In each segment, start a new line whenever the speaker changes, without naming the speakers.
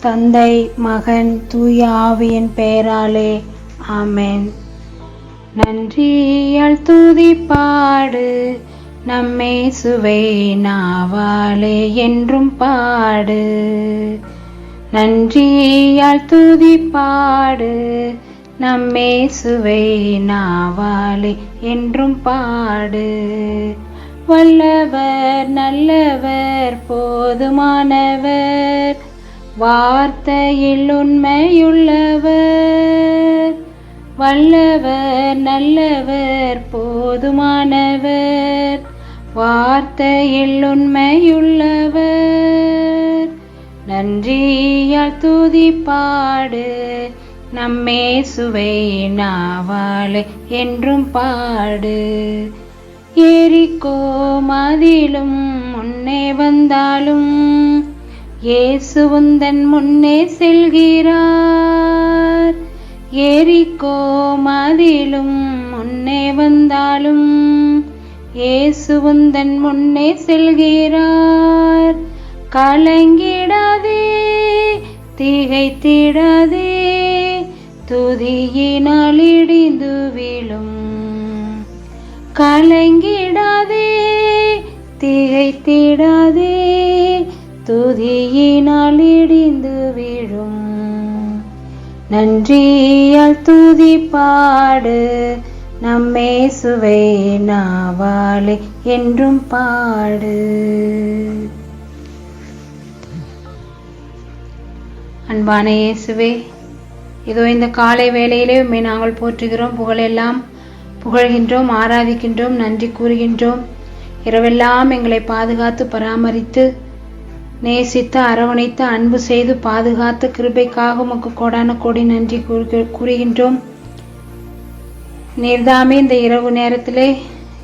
தந்தை மகன் தூய ஆவியின் பெயராலே ஆமென். நன்றியால் துதிப்பாடு நம்மே சுவை நாவாலே என்றும் பாடு. நன்றியால் துதிப்பாடு நம்மே சுவை நாவாலே என்றும் பாடு. வல்லவர் நல்லவர் போதுமானவர். வார்த்தையில் உண்மையுள்ளவர். வல்லவர் நல்லவர் போதுமானவர். வார்த்தையில் உண்மையுள்ளவர். நன்றியால் துதிப்பாடு நம்மே சுவை நாவாலே என்றும் பாடு. ஏரிக்கோ மதிலும் முன்னே வந்தாலும் இயேசுந்தன் முன்னே செல்கிறார். ஏரிக்கோ மதிலும் முன்னே வந்தாலும் இயேசுந்தன் முன்னே செல்கிறார். கலங்கிடாதே திகைத்திடாதே துதியினால் இடிந்து விழும். கலங்கிடாதே திகைத்திடாதே துதியினால் இடிந்து விழும். நன்றியால் துதி பாடு நம்மே சுவை நாவாலே என்றும் பாடு. அன்பான இயேசுவே இதோ இந்த காலை வேளையிலே உண்மை நாங்கள் போற்றுகிறோம். புகழெல்லாம் புகழ்கின்றோம் ஆராதிக்கின்றோம் நன்றி கூறுகின்றோம். இரவெல்லாம் எங்களை பாதுகாத்து பராமரித்து நேசித்து அரவணைத்து அன்பு செய்து பாதுகாத்து கிருபைக்காக உமக்கு கோடான கோடி நன்றி கூறுகின்றோம். நீர்தாமே இந்த இரவு நேரத்திலே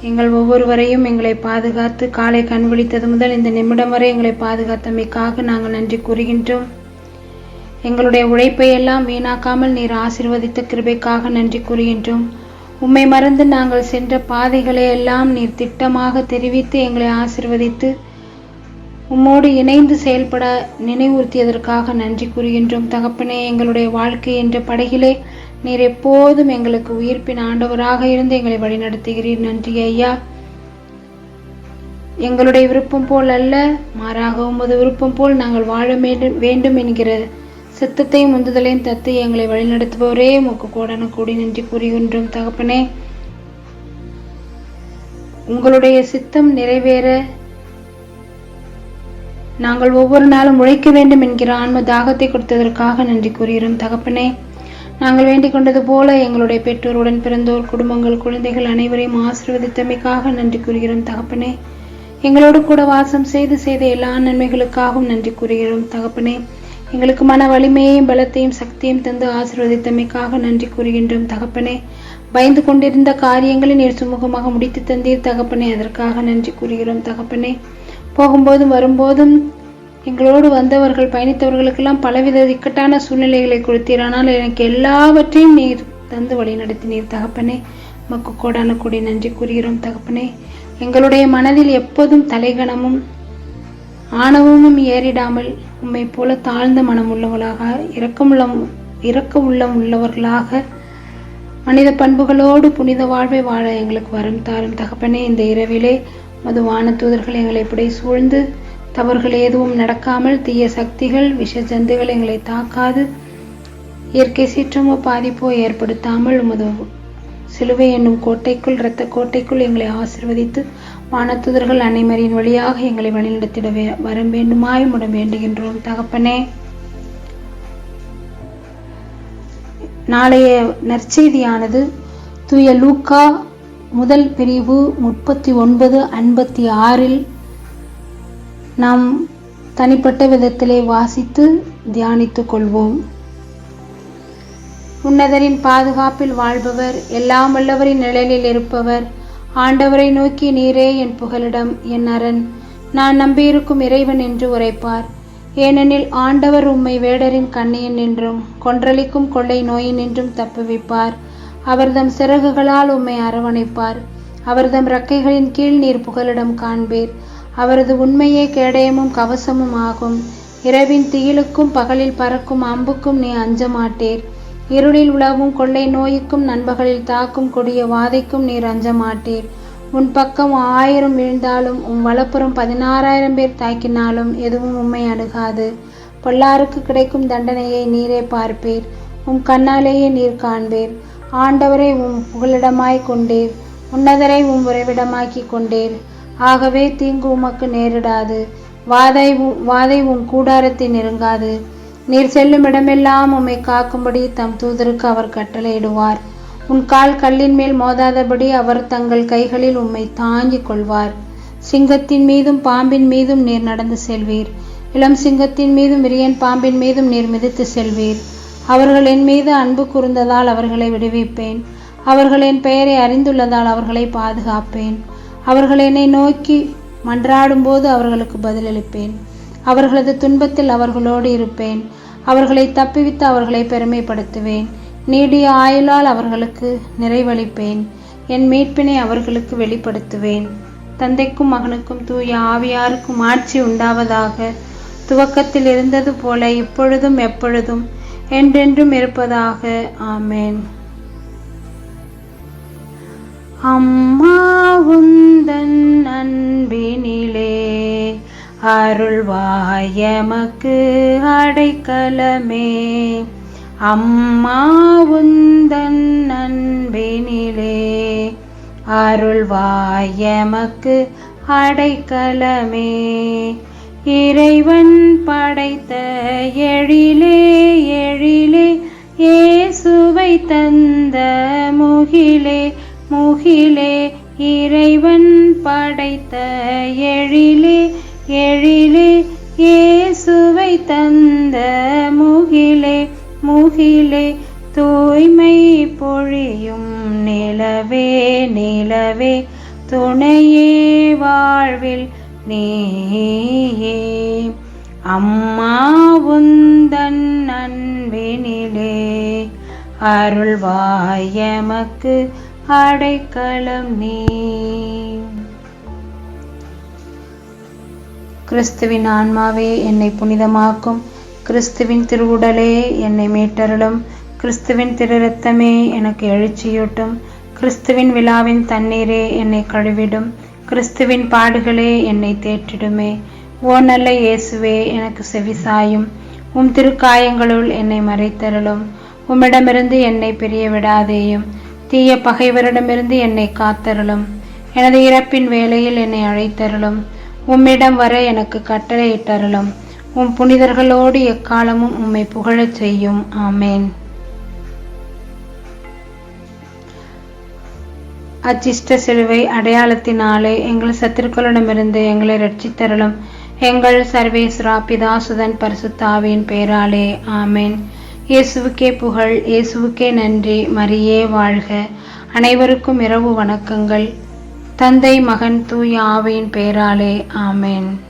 எங்கள் ஒவ்வொருவரையும் எங்களை பாதுகாத்து காலை கண் விழித்தது முதல் இந்த நிமிடம் வரை எங்களை பாதுகாத்தமைக்காக நாங்கள் நன்றி கூறுகின்றோம். எங்களுடைய உழைப்பை எல்லாம் வீணாக்காமல் நீர் ஆசிர்வதித்த கிருபைக்காக நன்றி கூறுகின்றோம். உம்மை மறந்து நாங்கள் சென்ற பாதைகளை எல்லாம் நீர் திட்டமாக தெரிவித்து எங்களை ஆசீர்வதித்து உம்மோடு இணைந்து செயல்பட நினைவுறுத்தியதற்காக நன்றி கூறுகின்றோம். தகப்பனே எங்களுடைய வாழ்க்கை என்ற படகிலே நீர் எப்போதும் எங்களுக்கு உயிர்ப்பின் ஆண்டவராக இருந்து எங்களை வழிநடத்துகிறீர். நன்றி ஐயா. எங்களுடைய விருப்பம் போல் அல்ல மாறாக உமது விருப்பம் போல் நாங்கள் வாழ வேண்டும் வேண்டும் என்கிற சித்தத்தையும் உந்துதலையும் தத்து எங்களை வழிநடத்துபவரே. உமக்கு கோடன கூடி நன்றி கூறுகின்றோம். தகப்பனே உங்களுடைய சித்தம் நிறைவேற நாங்கள் ஒவ்வொரு நாளும் உழைக்க வேண்டும் என்கிற ஆன்ம தாகத்தை கொடுத்ததற்காக நன்றி கூறுகிறோம் தகப்பனே. நாங்கள் வேண்டிக் கொண்டது போல எங்களுடைய பெற்றோருடன் பிறந்தோர் குடும்பங்கள் குழந்தைகள் அனைவரையும் ஆசீர்வதித்தமைக்காக நன்றி கூறுகிறோம் தகப்பனே. எங்களோடு கூட வாசம் செய்து செய்த எல்லா நன்மைகளுக்காகவும் நன்றி கூறுகிறோம் தகப்பனே. எங்களுக்கு மன வலிமையையும் பலத்தையும் சக்தியும் தந்து ஆசிர்வதித்தமைக்காக நன்றி கூறுகின்றோம் தகப்பனே. பயந்து கொண்டிருந்த காரியங்களை நீர் சுமூகமாக முடித்து தந்தீர் தகப்பனே. அதற்காக நன்றி கூறுகிறோம் தகப்பனே. போகும்போதும் வரும்போதும் எங்களோடு வந்தவர்கள் பயணித்தவர்களுக்கெல்லாம் பலவித இக்கட்டான சூழ்நிலைகளை கொடுத்தீர். ஆனால் எனக்கு எல்லாவற்றையும் நீர் தந்து வழி நடத்தினீர். தகப்பனே மக்கு கோடான கூடி நன்றி கூறுகிறோம் தகப்பனே. எங்களுடைய மனதில் எப்போதும் தலைகணமும் ஆணவமும் ஏறிடாமல் உம்மை போல தாழ்ந்த மனம் உள்ளவர்களாக இரக்கமுள்ள இரக்க உள்ளம் உள்ளவர்களாக மனித பண்புகளோடு புனித வாழ்வை வாழ எங்களுக்கு வரம் தாரும் தகப்பனே. இந்த இரவிலே மது வானத்தூதர்கள் எங்களை இப்படி சூழ்ந்து தவறுகள் எதுவும் நடக்காமல் தீய சக்திகள் விஷ ஜந்துகள் எங்களை தாக்காது. இயற்கை சீற்றமோ பாதிப்போ ஏற்படுத்தாமல் உமது சிலுவை என்னும் கோட்டைக்குள் இரத்த கோட்டைக்குள் எங்களை ஆசிர்வதித்து வானத்துதர்கள் அன்னைமரியின் வழியாக எங்களை வழிநடத்திட வே- வரம் வேண்டுமாய் உம்மிடம் வேண்டுகின்றோம். தகப்பனே நாளைய நற்செய்தியானது தூய லூக்கா முதல் பிரிவு முப்பத்தி ஒன்பது ஐம்பத்தி ஆறில் நாம் தனிப்பட்ட விதத்திலே வாசித்து தியானித்துக் கொள்வோம். உன்னதரின் பாதுகாப்பில் வாழ்பவர் எல்லாம் வல்லவரின் நிழலில் இருப்பவர் ஆண்டவரை நோக்கி நீரே என் புகலிடம் என் அரண். நான் நம்பியிருக்கும் இறைவன் என்று உரைப்பார். ஏனெனில் ஆண்டவர் உம்மை வேடரின் கண்ணியின் என்றும் கொன்றளிக்கும் கொள்ளை நோயினின்றும் தப்புவிப்பார். அவர்தம் சிறகுகளால் உம்மை அரவணைப்பார். அவர்தம் இறக்கைகளின் கீழ் நீர் புகலிடம் காண்பீர். அவரது உண்மையே கேடயமும் கவசமும் ஆகும். இரவின் திகிலுக்கும் பகலில் பறக்கும் அம்புக்கும் நீ அஞ்ச மாட்டீர் இருளில் உழவும் கொள்ளை நோய்க்கும் நண்பகலில் தாக்கும் கொடிய வாதைக்கும் நீர் அஞ்ச மாட்டீர் உன் பக்கம் ஆயிரம் விழுந்தாலும் உன் வலப்புறம் பதினாறாயிரம் பேர் தாக்கினாலும் எதுவும் உண்மை அணுகாது. பொல்லாருக்கு கிடைக்கும் தண்டனையை நீரே பார்ப்பீர். உம் கண்ணாலேயே நீர் காண்பீர். ஆண்டவரை உம் புகலிடமாய் கொண்டீர். உன்னதரை உம் உறைவிடமாக்கி கொண்டீர். ஆகவே தீங்கு உமக்கு நேரிடாது. வாதை உ- வாதை உம் கூடாரத்தை நெருங்காது. நீர் செல்லும் இடமெல்லாம் உம்மை காக்கும்படி தம் தூதருக்கு அவர் கட்டளையிடுவார். உன் கால் கல்லின் மேல் மோதாதபடி அவர் தங்கள் கைகளில் உம்மை தாங்கிக் கொள்வார். சிங்கத்தின் மீதும் பாம்பின் மீதும் நீர் நடந்து செல்வீர். இளம் சிங்கத்தின் மீதும் விரியன் பாம்பின் மீதும் நீர் மிதித்து செல்வீர். அவர்கள் என் மீது அன்பு கூர்ந்ததால் அவர்களை விடுவிப்பேன். அவர்கள் என் பெயரை அறிந்துள்ளதால் அவர்களை பாதுகாப்பேன். அவர்கள் என்னை நோக்கி மன்றாடும்போது அவர்களுக்கு பதிலளிப்பேன். அவர்களது துன்பத்தில் அவர்களோடு இருப்பேன். அவர்களை தப்பிவித்து அவர்களை பெருமைப்படுத்துவேன். நீடிய ஆயுளால் அவர்களுக்கு நிறைவளிப்பேன். என் மீட்பினை அவர்களுக்கு வெளிப்படுத்துவேன். தந்தைக்கும் மகனுக்கும் தூய ஆவியாருக்கும் ஆட்சி உண்டாவதாக. துவக்கத்தில் இருந்தது போல இப்பொழுதும் எப்பொழுதும் என்றென்றும் இருப்பதாக. ஆமேன். அம்மா உந்தன் அன்பினிலே அருள்வாயமக்கு அடைக்கலமே. அம்மா உந்தன் அன்பினிலே அருள்வாயமக்கு அடைக்கலமே. இறைவன் படைத்த எழிலே தந்த முகிலே முகிலே இறைவன் படைத்த எழிலே எழிலே இயேசுவை தந்த முகிலே முகிலே தூய்மை பொழியும் நிலவே நிலவே துணையே வாழ்வில் நீயே. அம்மா உந்தன் அருள்வாயமக்கு அடைக்கலம் நீ. கிறிஸ்துவின் ஆன்மாவே என்னை புனிதமாக்கும். கிறிஸ்துவின் திருவுடலே என்னை மீட்டருளும். கிறிஸ்துவின் திரு ரத்தமே எனக்கு எழுச்சியூட்டும். கிறிஸ்துவின் விழாவின் தண்ணீரே என்னை கழுவிடும். கிறிஸ்துவின் பாடுகளே என்னை தேற்றிடுமே. ஓ நல்ல இயேசுவே எனக்கு செவிசாயும் உம் திருக்காயங்களுள் என்னை மறைத்தருளும். உம்மிடமிருந்து என்னை பிரிய விடாதேயும் தீய பகைவரிடமிருந்து என்னை காத்தருளும். எனது இறப்பின் வேளையில் என்னை அழைத்தருளும். உம்மிடம் வர எனக்கு கட்டளையிட்டருளும். உம் புனிதர்களோடு எக்காலமும் உம்மை புகழச் செய்யும். ஆமேன். அச்சிஷ்ட சிலுவை அடையாளத்தினாலே எங்கள் சத்துருக்களிடமிருந்து எங்களை ரட்சித்தருளும். எங்கள் சர்வேஸ்வரா பிதாசுதன் பரிசுத்தாவின் பேராலே ஆமேன். இயேசுவுக்கே புகழ் இயேசுவுக்கே நன்றி. மரியே வாழ்க. அனைவருக்கும் இரவு வணக்கங்கள். தந்தை மகன் தூய் ஆவியின் பேராலே. ஆமேன்.